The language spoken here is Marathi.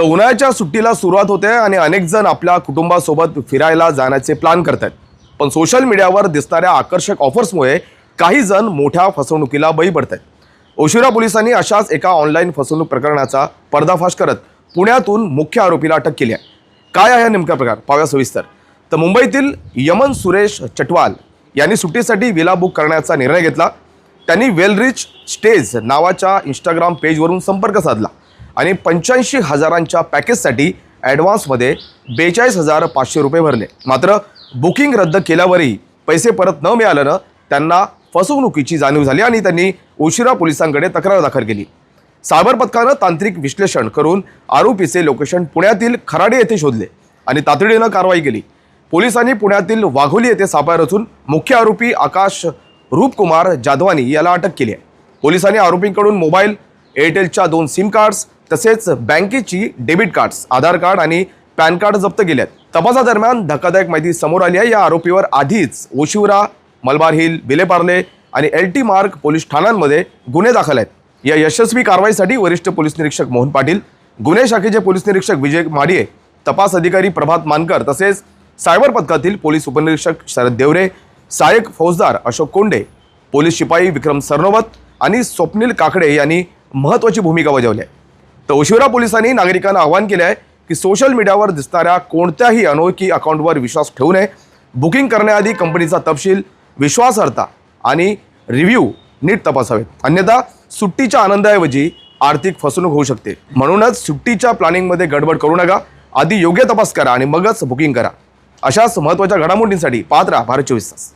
तर उन्हाळ्याच्या सुट्टीला सुरुवात होते आणि अनेक जण आपल्या कुटुंबासोबत फिरायला जाण्याचे प्लॅन करतात पण सोशल मीडियावर दिसणाऱ्या आकर्षक ऑफर्समुळे काही जण मोठ्या फसवणुकीला बळी पडत आहेत ओशिरा पोलिसांनी अशाच एका ऑनलाईन फसवणूक प्रकरणाचा पर्दाफाश करत पुण्यातून मुख्य आरोपीला अटक केली आहे. काय आहे नेमका प्रकार? पाव्या सविस्तर. तर मुंबईतील यमन सुरेश चटवाल यांनी सुट्टीसाठी विला बुक करण्याचा निर्णय घेतला. त्यांनी वेलरिच स्टेज नावाच्या इंस्टाग्राम पेजवरून संपर्क साधला. आणि पंच्याऐंशी हजारांच्या पॅकेजसाठी ॲडव्हान्समध्ये बेचाळीस हजार पाचशे रुपये भरले. मात्र बुकिंग रद्द केल्यावरही पैसे परत न मिळाल्यानं त्यांना फसवणुकीची जाणीव झाली आणि त्यांनी उशिरा पोलिसांकडे तक्रार दाखल केली. सायबर पथकानं तांत्रिक विश्लेषण करून आरोपीचे लोकेशन पुण्यातील खराडे येथे शोधले आणि तातडीनं कारवाई केली. पोलिसांनी पुण्यातील वाघोली येथे सापळा रचून मुख्य आरोपी आकाश रूपकुमार जाधवानी याला अटक केली आहे. पोलिसांनी आरोपींकडून मोबाईल एअरटेलच्या दोन सिम कार्ड्स तसेच बँकेची डेबिट कार्ड्स आधार कार्ड आणि पॅन कार्ड जप्त केले आहेत तपासादरम्यान धक्कादायक माहिती समोर आली आहे. या आरोपीवर आधीच ओशिवरा मलबार हिल बिलेपार्ले आणि एल टी मार्ग पोलीस ठाण्यांमध्ये गुन्हे दाखल आहेत. या यशस्वी कारवाईसाठी वरिष्ठ पोलीस निरीक्षक मोहन पाटील गुन्हे शाखेचे पोलीस निरीक्षक विजय माडिये तपास अधिकारी प्रभात मानकर तसेच सायबर पथकातील पोलीस उपनिरीक्षक शरद देवरे सहाय्यक फौजदार अशोक कोंडे पोलीस शिपाई विक्रम सरनोबत आणि स्वप्नील काकडे यांनी महत्त्वाची भूमिका बजावली आहे. तर ओशिवरा पोलिसांनी नागरिकांना आवाहन केले आहे की सोशल मीडियावर दिसणाऱ्या कोणत्याही अनोळखी अकाउंटवर विश्वास ठेवू नये. बुकिंग करण्याआधी कंपनीचा तपशील विश्वासार्हता आणि रिव्ह्यू नीट तपासावेत. अन्यथा सुट्टीच्या आनंदाऐवजी आर्थिक फसवणूक होऊ शकते. म्हणूनच सुट्टीच्या प्लॅनिंगमध्ये गडबड करू नका. आधी योग्य तपास करा आणि मगच बुकिंग करा. अशाच महत्त्वाच्या घडामोडींसाठी पाहत राहा भारत चोवीस तास.